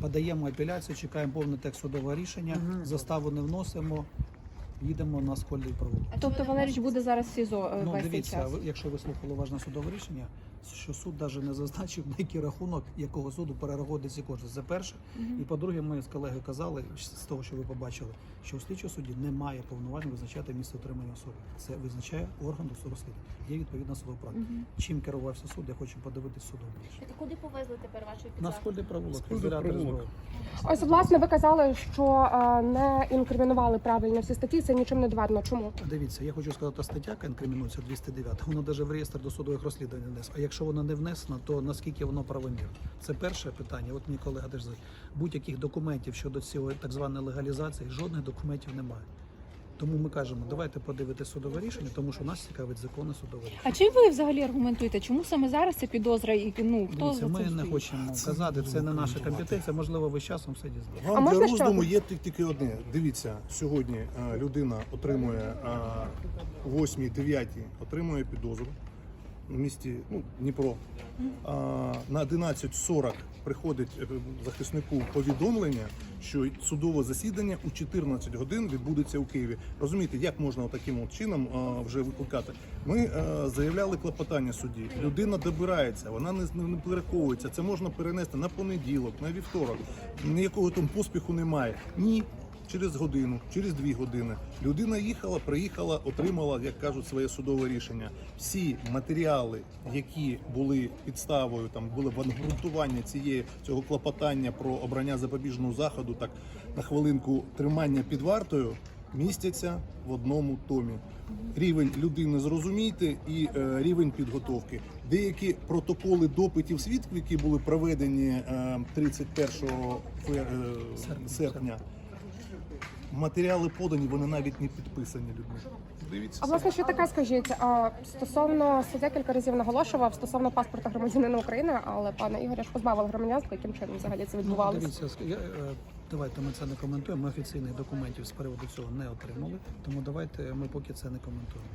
Подаємо апеляцію, чекаємо повний текст судового рішення, заставу не вносимо, їдемо на скольний провулок. Тобто Валерійович буде зараз в СІЗО е, Ну, весь дивіться, час. якщо ви слухали уважно судове рішення, що суд навіть не зазначив, на який рахунок якого суду перераховувати ці кошти. Це перше. І по-друге, ми з колегою казали, з того, що ви побачили, що у слідчого судді немає повноважень визначати місце отримання особи. Це визначає орган до розслідування. Є відповідна судова практика. Мгм. Чим керувався суд, я хочу подивитись судове рішення. Так куди повезли тепер вашу На скольний провулок, Скольний провулок. Ось власне ви казали, що е, не інкримінували правильно всі статті. Це нічим не доведено. Чому? Дивіться, я хочу сказати, стаття, інкримінується 209, вона навіть в реєстр досудових розслідувань не внесена. А якщо вона не внесена, то наскільки воно правомірно? Це перше питання. От мій колега теж будь-яких документів щодо цього так званої легалізації, жодних документів немає. Тому ми кажемо, давайте подивити судове рішення, тому що нас цікавить закони судове рішення. А чим ви взагалі аргументуєте, чому саме зараз ця підозра і ну хто Дивіться, за ми не стоїть? хочемо казати, це не наша компетенція. Можливо, ви з часом все дізнаєтесь. А Вам можна для ще роздуму є тільки- тільки одне. Дивіться, сьогодні е, людина отримує е, о 8-9 отримує підозру в місті ну, Дніпро. А, на 11.40 приходить е, захиснику повідомлення, що судове засідання у 14 годин відбудеться у Києві. Розумієте, як можна таким чином вже викликати? Ми е, заявляли клопотання судді. Людина добирається, вона не, не переховується. Це можна перенести на понеділок, на вівторок. Ніякого там поспіху немає. Ні. Через годину, через дві години людина їхала, приїхала, отримала, як кажуть, своє судове рішення. Всі матеріали, які були підставою, там були в обґрунтування цієї цього клопотання про обрання запобіжного заходу, так на хвилинку тримання під вартою, містяться в одному томі. Рівень людини зрозумійте і е, рівень підготовки. Деякі протоколи допитів свідків, які були проведені е, 31 фе- е, серпня. Матеріали подані, вони навіть не підписані людьми. Дивіться. А власне, що таке скажіть? А, стосовно суддя кілька разів наголошував стосовно паспорта громадянина України, але пане Ігоря ж позбавили громадянства, яким чином взагалі це Ну, відбувалося? дивіться, я, е, давайте ми це не коментуємо. Ми офіційних документів з приводу цього не отримали. Тому давайте ми поки це не коментуємо.